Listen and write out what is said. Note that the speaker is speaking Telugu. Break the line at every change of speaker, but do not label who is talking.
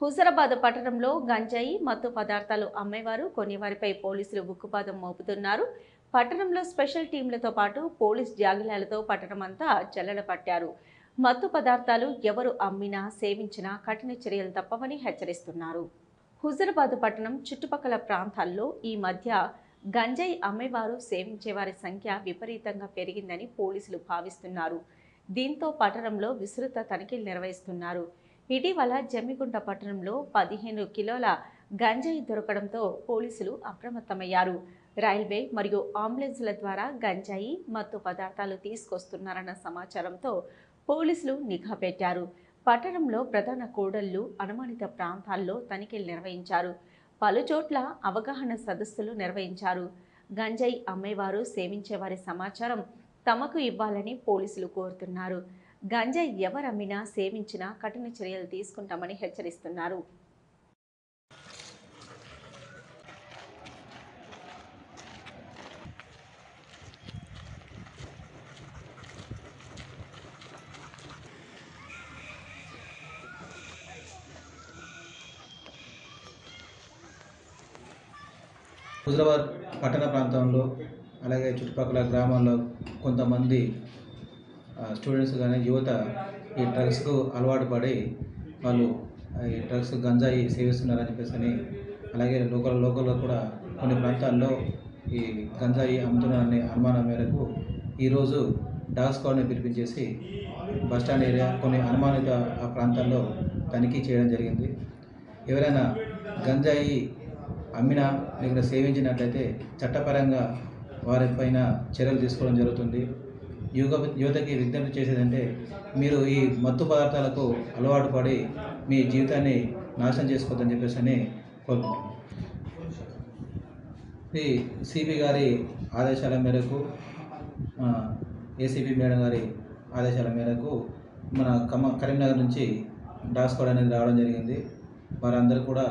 హుజరాబాద్ పట్టణంలో గంజాయి మత్తు పదార్థాలు అమ్మేవారు. కొనేవారిపై పోలీసులు ఉక్కుపాదం మోపుతున్నారు. పట్టణంలో స్పెషల్ టీంలతో పాటు పోలీస్ జాగిలాలతో పట్టణమంతా జల్లెడ పట్టారు మత్తు పదార్థాలు ఎవరు అమ్మినా సేవించినా కఠిన చర్యలు తప్పవని హెచ్చరిస్తున్నారు. హుజరాబాద్ పట్టణం చుట్టుపక్కల ప్రాంతాల్లో ఈ మధ్య గంజాయి అమ్మేవారు సేవించేవారి సంఖ్య విపరీతంగా పెరిగిందని పోలీసులు భావిస్తున్నారు. దీంతో పట్టణంలో విస్తృత తనిఖీలు నిర్వహిస్తున్నారు. ఇటీవల జమ్మిగుంట పట్టణంలో పదిహేను కిలోల గంజాయి దొరకడంతో పోలీసులు అప్రమత్తమయ్యారు. రైల్వే మరియు అంబులెన్సుల ద్వారా గంజాయి మత్తు పదార్థాలు తీసుకొస్తున్నారన్న సమాచారంతో పోలీసులు నిఘా పెట్టారు. పట్టణంలో ప్రధాన కూడళ్ళు అనుమానిత ప్రాంతాల్లో తనిఖీలు నిర్వహించారు. పలుచోట్ల అవగాహన సదస్సులు నిర్వహించారు. గంజాయి అమ్మేవారు సేవించేవారి సమాచారం తమకు ఇవ్వాలని పోలీసులు కోరుతున్నారు. గంజాయి ఎవరమ్మినా సేవించినా కఠిన చర్యలు తీసుకుంటామని హెచ్చరిస్తున్నారు.
హుజరాబాద్ పట్టణ ప్రాంతంలో అలాగే చుట్టుపక్కల గ్రామాల్లో కొంతమంది స్టూడెంట్స్ కానీ యువత ఈ డ్రగ్స్కు అలవాటు పడి వాళ్ళు ఈ డ్రగ్స్ గంజాయి సేవిస్తున్నారని చెప్పేసి అలాగే లోకల్ లోకల్లో కూడా కొన్ని ప్రాంతాల్లో ఈ గంజాయి అమ్ముతున్నారనే అనుమానం మేరకు ఈరోజు డాగ్ స్క్వాడ్ని పిలిపించేసి బస్టాండ్ ఏరియా కొన్ని అనుమానిత ఆ ప్రాంతాల్లో తనిఖీ చేయడం జరిగింది. ఎవరైనా గంజాయి అమ్మినా లేకుండా సేవించినట్లయితే చట్టపరంగా వారిపైన చర్యలు తీసుకోవడం జరుగుతుంది. యువక యువతకి విజ్ఞప్తి చేసేదంటే మీరు ఈ మత్తు పదార్థాలకు అలవాటు పడి మీ జీవితాన్ని నాశనం చేసుకోవద్దని చెప్పేసి అని కోరుకుంటున్నాను. ఈ సిపి గారి ఆదేశాల మేరకు ఏసీపీ మేడం గారి ఆదేశాల మేరకు మన కమ కరీంనగర్ నుంచి డాస్కోడ్ అనేది రావడం జరిగింది. వారందరూ కూడా